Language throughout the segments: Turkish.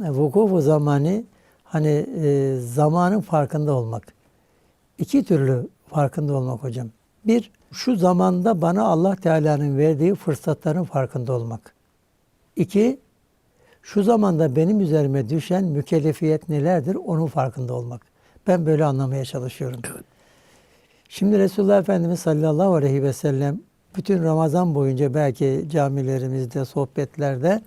vukufu zamani hani e, zamanın farkında olmak. İki türlü farkında olmak hocam. Bir, şu zamanda bana Allah Teala'nın verdiği fırsatların farkında olmak. İki, şu zamanda benim üzerime düşen mükellefiyet nelerdir onun farkında olmak. Ben böyle anlamaya çalışıyorum. Şimdi Resulullah Efendimiz sallallahu aleyhi ve sellem bütün Ramazan boyunca belki camilerimizde, sohbetlerde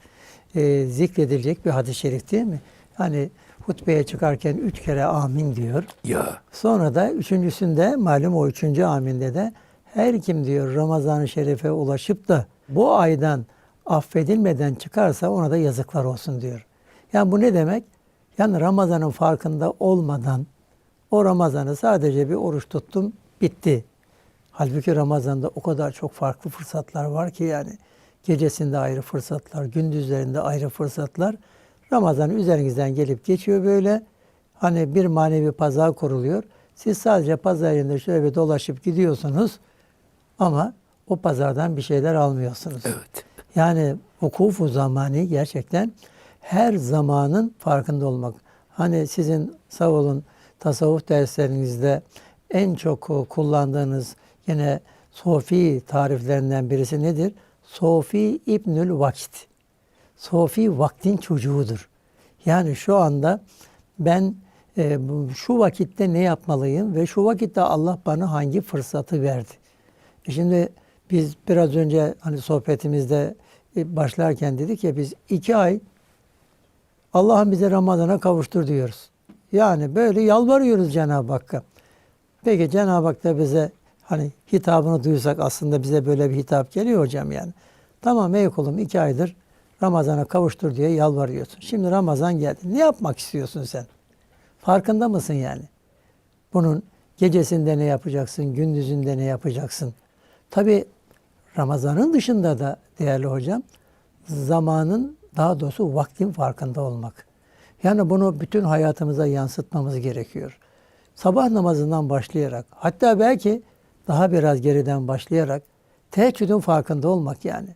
e, zikredilecek bir hadis-i şerif değil mi? Hani hutbeye çıkarken üç kere amin diyor. Ya. Sonra da üçüncüsünde malum o üçüncü aminde de her kim diyor Ramazan-ı Şerif'e ulaşıp da bu aydan affedilmeden çıkarsa ona da yazıklar olsun diyor. Yani bu ne demek? Yani Ramazan'ın farkında olmadan o Ramazan'ı sadece bir oruç tuttum bitti. Halbuki Ramazan'da o kadar çok farklı fırsatlar var ki yani. Gecesinde ayrı fırsatlar, gündüzlerinde ayrı fırsatlar. Ramazan üzerinizden gelip geçiyor böyle. Hani bir manevi pazar kuruluyor. Siz sadece pazar yerinde şöyle bir dolaşıp gidiyorsunuz ama o pazardan bir şeyler almıyorsunuz. Evet. Yani vukufu zamani gerçekten her zamanın farkında olmak. Hani sizin sağ olun tasavvuf derslerinizde en çok kullandığınız yine Sofi tariflerinden birisi nedir? Sofi İbnül Vakit. Sofi vaktin çocuğudur. Yani şu anda ben e, şu vakitte ne yapmalıyım ve şu vakitte Allah bana hangi fırsatı verdi? E Şimdi biz biraz önce hani sohbetimizde e, başlarken dedik ya biz iki ay Allah'ım bize Ramazan'a kavuştur diyoruz. Yani böyle yalvarıyoruz Cenab-ı Hakk'a. Peki Cenab-ı Hak da bize hani hitabını duysak aslında bize böyle bir hitap geliyor hocam yani. Tamam ey kulum iki aydır Ramazan'a kavuştur diye yalvarıyorsun. Şimdi Ramazan geldi. Ne yapmak istiyorsun sen? Farkında mısın yani? Bunun gecesinde ne yapacaksın, gündüzünde ne yapacaksın? Tabi Ramazan'ın dışında da değerli hocam zamanın daha doğrusu vaktin farkında olmak. Yani bunu bütün hayatımıza yansıtmamız gerekiyor. Sabah namazından başlayarak hatta belki daha biraz geriden başlayarak teheccüdün farkında olmak yani.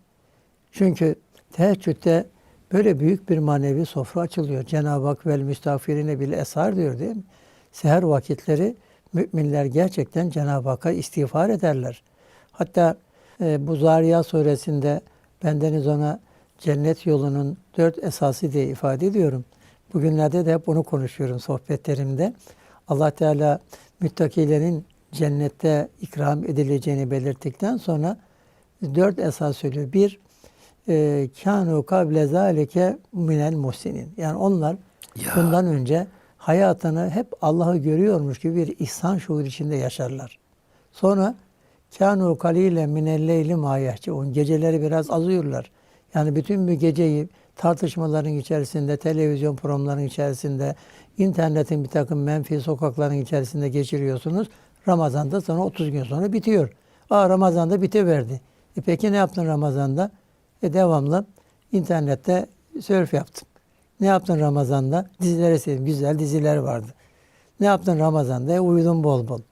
Çünkü teheccüde böyle büyük bir manevi sofra açılıyor. Cenab-ı Hak vel müstafirine bile esar diyor değil mi? Seher vakitleri müminler gerçekten Cenab-ı Hakk'a istiğfar ederler. Hatta e, bu Zariyat suresinde bendeniz ona cennet yolunun dört esası diye ifade ediyorum. Bugünlerde de hep onu konuşuyorum sohbetlerimde. Allah Teala müttakilerin cennette ikram edileceğini belirttikten sonra dört esas söylüyor. Bir, e, kânu kable zâlike minel muhsinin. Yani onlar Ya. bundan önce hayatını hep Allah'ı görüyormuş gibi bir ihsan şuur içinde yaşarlar. Sonra kânu kalîle minel leyli mâ yehceûn. Geceleri biraz az uyurlar. Yani bütün bir geceyi tartışmaların içerisinde, televizyon programlarının içerisinde, internetin bir takım menfi sokakların içerisinde geçiriyorsunuz. Ramazan'da sonra 30 gün sonra bitiyor. Aa Ramazan'da bitiverdi. E peki ne yaptın Ramazan'da? E devamlı internette surf yaptım. Ne yaptın Ramazan'da? Dizileri sevdim. Güzel diziler vardı. Ne yaptın Ramazan'da? E uyudum bol bol. Cık.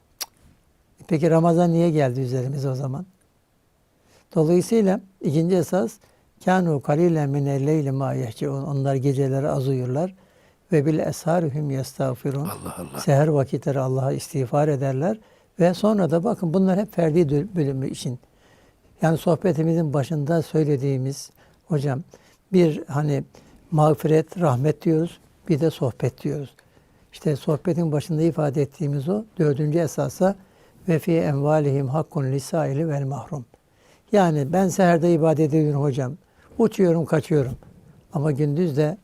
E peki Ramazan niye geldi üzerimize o zaman? Dolayısıyla ikinci esas kanu kalilen min leyli ma yehceun. Onlar geceleri az uyurlar ve bil esharihim yestağfirun. Allah Allah. Seher vakitleri Allah'a istiğfar ederler ve sonra da bakın bunlar hep ferdi bölümü için. Yani sohbetimizin başında söylediğimiz hocam bir hani mağfiret, rahmet diyoruz. Bir de sohbet diyoruz. İşte sohbetin başında ifade ettiğimiz o dördüncü esasa ve fi envalihim hakkun lisaili vel mahrum. Yani ben seherde ibadet ediyorum hocam. Uçuyorum, kaçıyorum. Ama gündüz de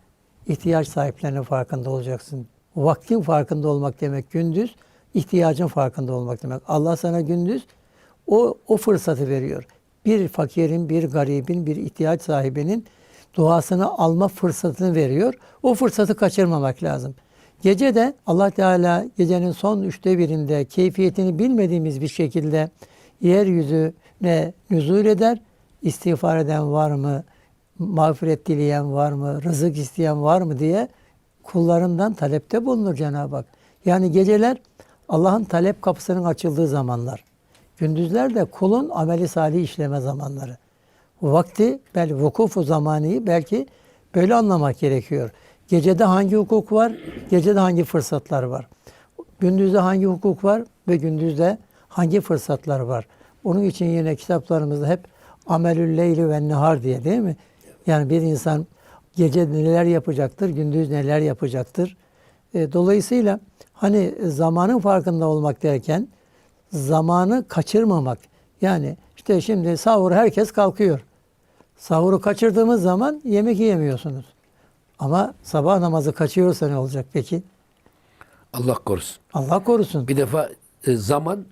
ihtiyaç sahiplerinin farkında olacaksın. Vaktin farkında olmak demek gündüz, ihtiyacın farkında olmak demek. Allah sana gündüz o, o fırsatı veriyor. Bir fakirin, bir garibin, bir ihtiyaç sahibinin duasını alma fırsatını veriyor. O fırsatı kaçırmamak lazım. Gece de Allah Teala gecenin son üçte birinde keyfiyetini bilmediğimiz bir şekilde yeryüzüne nüzul eder. İstiğfar eden var mı? Mağfiret dileyen var mı? Rızık isteyen var mı diye kullarından talepte bulunur Cenab-ı Hak. Yani geceler Allah'ın talep kapısının açıldığı zamanlar. Gündüzler de kulun ameli salih işleme zamanları. Vakti bel vukufu zamaniyi belki böyle anlamak gerekiyor. Gecede hangi hukuk var? Gecede hangi fırsatlar var? Gündüzde hangi hukuk var ve gündüzde hangi fırsatlar var? Onun için yine kitaplarımızda hep amelül leyli ve nehar diye değil mi? Yani bir insan gece neler yapacaktır, gündüz neler yapacaktır. E, dolayısıyla hani zamanın farkında olmak derken zamanı kaçırmamak. Yani işte şimdi sahur herkes kalkıyor. Sahuru kaçırdığımız zaman yemek yiyemiyorsunuz. Ama sabah namazı kaçıyorsa ne olacak peki? Allah korusun. Allah korusun. Bir defa e, zaman